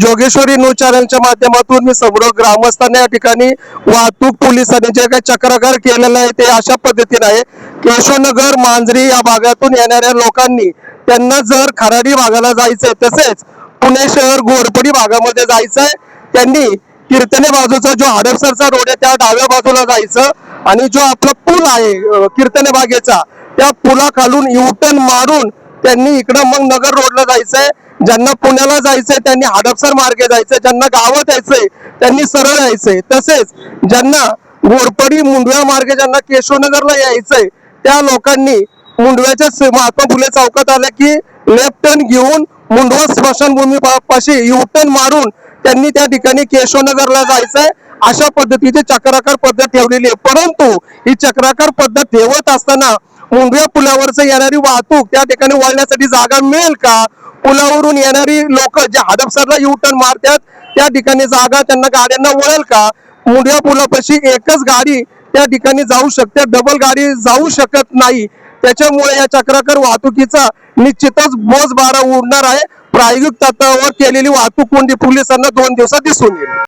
Jogeshwari news चॅनलच्या माध्यमातून मी समोर ग्रामस्थांना या ठिकाणी वाहतूक पोलिसांनी जे काही चक्राकार केलेलं आहे ते अशा पद्धतीने आहे. केशवनगर मांजरी या भागातून येणाऱ्या लोकांनी त्यांना जर खराडी भागाला जायचंय तसेच पुणे शहर घोरपडी भागामध्ये जायचंय त्यांनी कीर्तने बाजूचा जो हडपसरचा रोड आहे त्या डाव्या बाजूला जायचं आणि जो आपला पूल आहे कीर्तने बागेचा त्या पुलाखालून युटर्न मारून त्यांनी इकडं मग नगर रोडला जायचंय. ज्यांना पुण्याला जायचंय त्यांनी हडपसर मार्गे जायचंय ज्यांना गावात यायचंय त्यांनी सरळ यायचंय. तसेच ज्यांना घोरपडी मुंडव्या मार्गे ज्यांना केशवनगरला यायचंय त्या लोकांनी मुंडव्याच्या महात्मा फुले चौकात आल्या की लेफ्ट टर्न घेऊन मुंडवा स्मशानभूमी पा- पाशी युटर्न मारून त्यांनी त्या ठिकाणी केशवनगरला जायचंय. अशा पद्धतीची चक्राकार पद्धत ठेवलेली आहे. परंतु ही चक्राकार पद्धत ठेवत असताना मुंडव्या पुलावरच येणारी वाहतूक त्या ठिकाणी वळण्यासाठी जागा मिळेल का? पुलावरून येणारी लोक जे हडपसरला युटर्न मारतात त्या ठिकाणी जागा त्यांना गाड्यांना वळेल का? मुंडव्या पुलापाशी एकच गाडी त्या ठिकाणी जाऊ शकते डबल गाडी जाऊ शकत नाही. त्याच्यामुळे या चक्राकर वाहतुकीचा निश्चितच बोज बारा उडणार आहे. प्रायोगिक तत्वावर केलेली वाहतूक कोंडी पोलिसांना दोन दिवसात दिसून येईल.